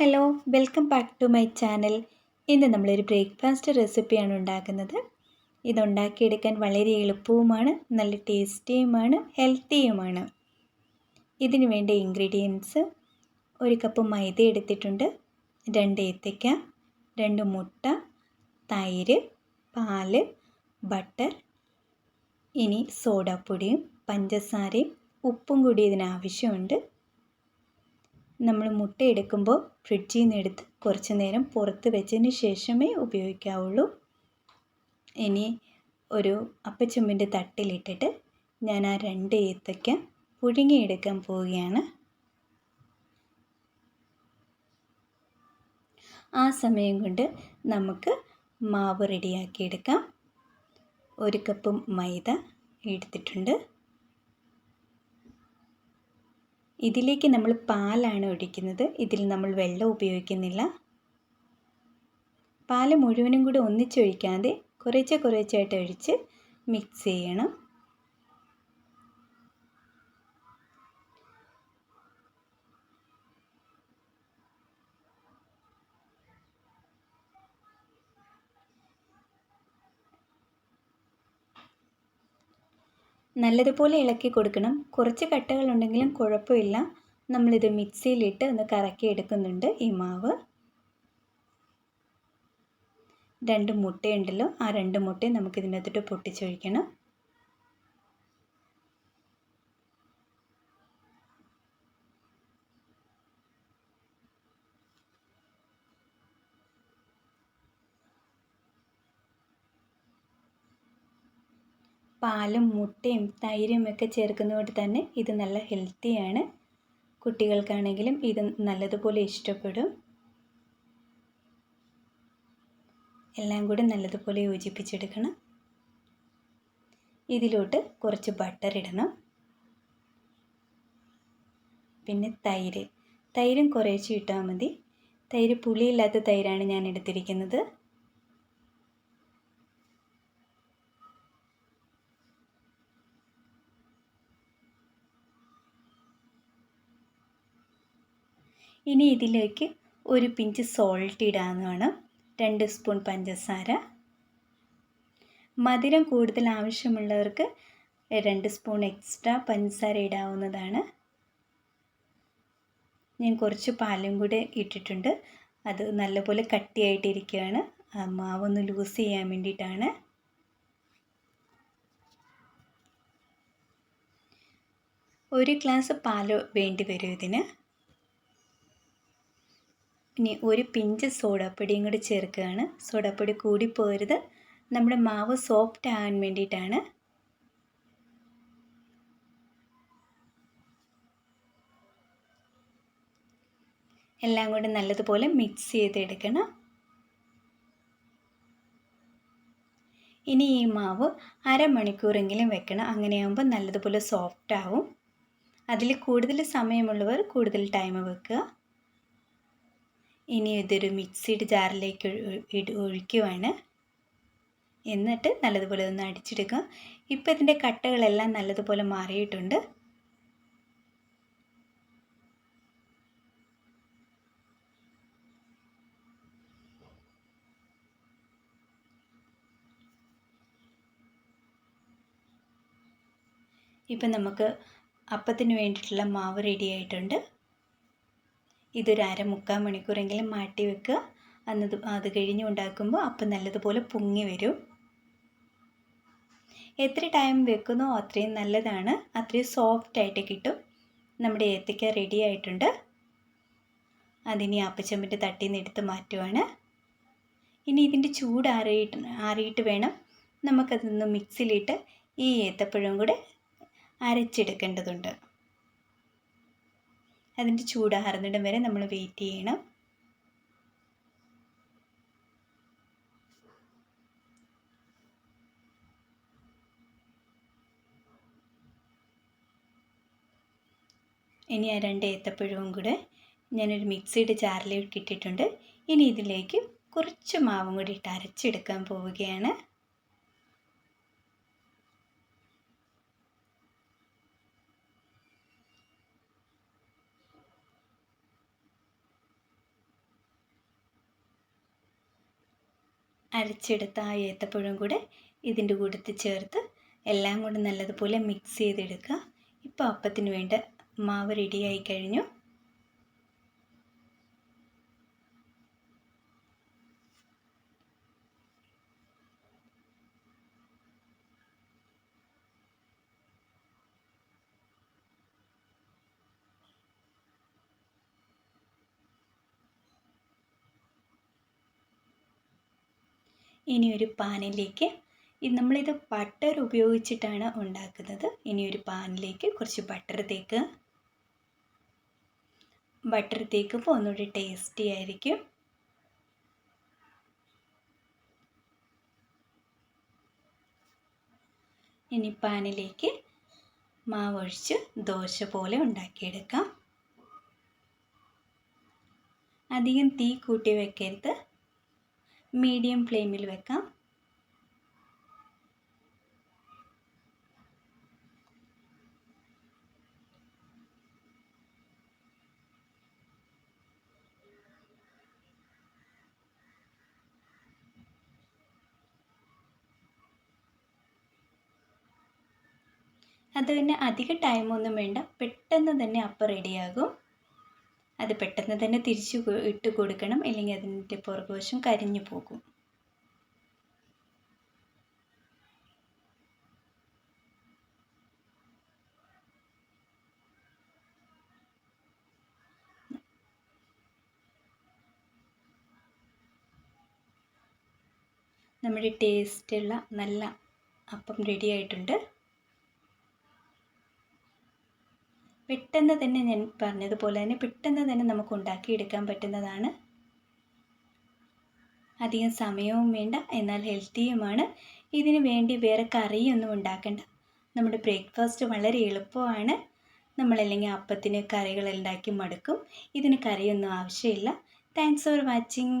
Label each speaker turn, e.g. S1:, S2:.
S1: Hello welcome back to my channel. ഇന്ന് നമ്മളൊരു breakfast റെസിപ്പിയാണ് ഉണ്ടാക്കുന്നത്. ഇതുണ്ടാക്കിയെടുക്കാൻ വളരെ എളുപ്പവുമാണ് നല്ല ടേസ്റ്റിയുമാണ് ഹെൽത്തിയുമാണ്. ഇതിന് വേണ്ട ഇൻഗ്രീഡിയൻസ് ഒരു കപ്പ് മൈദ എടുത്തിട്ടുണ്ട് രണ്ട് ഏത്തയ്ക്ക രണ്ട് മുട്ട തൈര് പാൽ ബട്ടർ ഇനി സോഡാപ്പൊടിയും പഞ്ചസാരയും ഉപ്പും കൂടി ഇതിനാവശ്യമുണ്ട്. നമ്മൾ മുട്ട എടുക്കുമ്പോൾ ഫ്രിഡ്ജിൽ നിന്ന് എടുത്ത് കുറച്ച് നേരം പുറത്ത് വെച്ചതിന് ശേഷമേ ഉപയോഗിക്കാവുള്ളൂ. ഇനി ഒരു അപ്പച്ചമ്പിന്റെ തട്ടിലിട്ടിട്ട് ഞാൻ ആ രണ്ട് ഏത്തയ്ക്ക പുഴുങ്ങിയെടുക്കാൻ പോവുകയാണ്. ആ സമയം കൊണ്ട് നമുക്ക് മാവ് റെഡിയാക്കിയെടുക്കാം ഒരു കപ്പ് മൈദ എടുത്തിട്ടുണ്ട്. ഇതിലേക്ക് നമ്മൾ പാലാണ് ഒഴിക്കുന്നത്. ഇതിൽ നമ്മൾ വെള്ളം ഉപയോഗിക്കുന്നില്ല. പാൽ മുഴുവനും കൂടി ഒന്നിച്ചൊഴിക്കാതെ കുറേച്ചെ കുറേച്ചായിട്ട് ഒഴിച്ച് മിക്സ് ചെയ്യണം. നല്ലതുപോലെ ഇളക്കി കൊടുക്കണം. കുറച്ച് കട്ടകൾ ഉണ്ടെങ്കിലും കുഴപ്പമില്ല. നമ്മളിത് മിക്സിയിലിട്ട് ഒന്ന് കറക്കി എടുക്കുന്നുണ്ട് ഈ മാവ്. രണ്ട് മുട്ടയുണ്ടല്ലോ. ആ രണ്ട് മുട്ടയും നമുക്കിതിനകത്തോട്ട് പൊട്ടിച്ചൊഴിക്കണം. പാലും മുട്ടയും തൈരും ഒക്കെ ചേർക്കുന്നതുകൊണ്ട് തന്നെ ഇത് നല്ല ഹെൽത്തിയാണ് കുട്ടികൾക്കാണെങ്കിലും ഇത് നല്ലതുപോലെ ഇഷ്ടപ്പെടും. എല്ലാം കൂടി നല്ലതുപോലെ യോജിപ്പിച്ചെടുക്കണം. ഇതിലോട്ട് കുറച്ച് ബട്ടർ ഇടണം. പിന്നെ തൈര്. തൈരും കുറേശ്ശെ ഇട്ടാൽ മതി. തൈര് പുളിയില്ലാത്ത തൈരാണ് ഞാൻ എടുത്തിരിക്കുന്നത്. ഇനി ഇതിലേക്ക് ഒരു പിഞ്ച് സോൾട്ട് ഇടാവുന്നതാണ് രണ്ട് സ്പൂൺ പഞ്ചസാര. മധുരം കൂടുതൽ ആവശ്യമുള്ളവർക്ക് രണ്ട് സ്പൂൺ എക്സ്ട്രാ പഞ്ചസാര ഇടാവുന്നതാണ്. ഞാൻ കുറച്ച് പാലും കൂടെ ഇട്ടിട്ടുണ്ട്. അത് നല്ലപോലെ കട്ടിയായിട്ടിരിക്കുകയാണ്. മാവൊന്ന് ലൂസ് ചെയ്യാൻ വേണ്ടിയിട്ടാണ്. ഒരു ഗ്ലാസ് പാൽ വേണ്ടി വരും ഇതിന്. ഇനി ഒരു പിഞ്ച് സോഡാപ്പൊടിയും കൂടി ചേർക്കുകയാണ്. സോഡാപ്പൊടി കൂടിപ്പോരുത് നമ്മുടെ മാവ് സോഫ്റ്റ് ആകാൻ വേണ്ടിയിട്ടാണ്. എല്ലാം കൂടി നല്ലതുപോലെ മിക്സ് ചെയ്തെടുക്കണം. ഇനി ഈ മാവ് അരമണിക്കൂറെങ്കിലും വെക്കണം. അങ്ങനെയാകുമ്പോൾ നല്ലതുപോലെ സോഫ്റ്റ് ആവും. അതിൽ കൂടുതൽ സമയമുള്ളവർ കൂടുതൽ ടൈം വെക്കുക. ഇനി ഇതൊരു മിക്സിഡ് ജാറിലേക്ക് ഒഴിക്കുവാണ്. എന്നിട്ട് നല്ലതുപോലെ ഒന്ന് അടിച്ചെടുക്കുക. ഇപ്പോൾ ഇതിന്റെ കട്ടകളെല്ലാം നല്ലതുപോലെ മാറിയിട്ടുണ്ട്. ഇപ്പം നമുക്ക് അപ്പത്തിന് വേണ്ടിയിട്ടുള്ള മാവ് റെഡി ആയിട്ടുണ്ട്. ഇതൊരു അര മുക്കാൽ മണിക്കൂറെങ്കിലും മാറ്റി വെക്കുക. അന്നത് അത് കഴിഞ്ഞ് ഉണ്ടാക്കുമ്പോൾ അപ്പം നല്ലതുപോലെ പൊങ്ങി വരും. എത്ര ടൈം വെക്കുന്നോ അത്രയും നല്ലതാണ്. അത്രയും സോഫ്റ്റ് ആയിട്ട് കിട്ടും. നമ്മുടെ ഏത്തയ്ക്ക റെഡി ആയിട്ടുണ്ട്. അതിനി അപ്പച്ചമ്പിന്റെ തട്ടിൽ നിന്ന് എടുത്ത് മാറ്റുവാണ്. ഇനി ഇതിന്റെ ചൂട് ആറിയിട്ട് ആറിയിട്ട് വേണം. നമുക്കതൊന്ന് മിക്സിയിലിട്ട് ഈ ഏത്തപ്പഴം കൂടെ അരച്ചെടുക്കേണ്ടതുണ്ട്. അതിന്റെ ചൂടാറുന്നിടം വരെ നമ്മൾ വെയിറ്റ് ചെയ്യണം. ഇനി ആ രണ്ട് ഏത്തപ്പഴവും കൂടെ ഞാനൊരു മിക്സിയുടെ ജാറിലേക്ക് ഇട്ടിട്ടുണ്ട്. ഇനി ഇതിലേക്ക് കുറച്ച് മാവും കൂടി ഇട്ട് അരച്ചെടുക്കാൻ പോവുകയാണ്. അരച്ചെടുത്ത ആ ഏത്തപ്പഴം കൂടെ ഇതിന്റെ കൂട്ടത്തിൽ ചേർത്ത് എല്ലാം കൂടെ നല്ലതുപോലെ മിക്സ് ചെയ്തെടുക്കുക. ഇപ്പോൾ അപ്പത്തിന് വേണ്ട മാവ് റെഡിയായി കഴിഞ്ഞു. ഇനി ഒരു പാനിലേക്ക് നമ്മളിത് ബട്ടർ ഉപയോഗിച്ചിട്ടാണ് ഉണ്ടാക്കുന്നത്. ഇനി ഒരു പാനിലേക്ക് കുറച്ച് ബട്ടർ തേക്കുക. ബട്ടർ തേക്കുമ്പോൾ ഒന്നുകൂടി ടേസ്റ്റി ആയിരിക്കും. ഇനി പാനിലേക്ക് മാവൊഴിച്ച് ദോശ പോലെ ഉണ്ടാക്കിയെടുക്കാം. അധികം തീ കൂട്ടി വെക്കരുത്. മീഡിയം ഫ്ലെയിമിൽ വെക്കാം. അത് പിന്നെ അധിക ടൈമൊന്നും വേണ്ട. പെട്ടെന്ന് തന്നെ അപ്പം റെഡിയാകും അത് പെട്ടെന്ന് തന്നെ തിരിച്ച് ഇട്ട് കൊടുക്കണം. അല്ലെങ്കിൽ അതിന്റെ പുറകുവശം കരിഞ്ഞു പോകും. നമ്മുടെ ടേസ്റ്റുള്ള നല്ല അപ്പം റെഡി ആയിട്ടുണ്ട്. പെട്ടെന്ന് തന്നെ ഞാൻ പറഞ്ഞതുപോലെ തന്നെ പെട്ടെന്ന് തന്നെ നമുക്ക് ഉണ്ടാക്കിയെടുക്കാൻ പറ്റുന്നതാണ്. അധികം സമയവും വേണ്ട എന്നാൽ ഹെൽത്തിയുമാണ്. ഇതിന് വേണ്ടി വേറെ കറിയൊന്നും ഉണ്ടാക്കണ്ട. നമ്മുടെ ബ്രേക്ക്ഫാസ്റ്റ് വളരെ എളുപ്പമാണ്. നമ്മളല്ലെങ്കിൽ അപ്പത്തിന് കറികൾ ഉണ്ടാക്കി മടുക്കും. ഇതിന് കറിയൊന്നും ആവശ്യമില്ല. Thanks for watching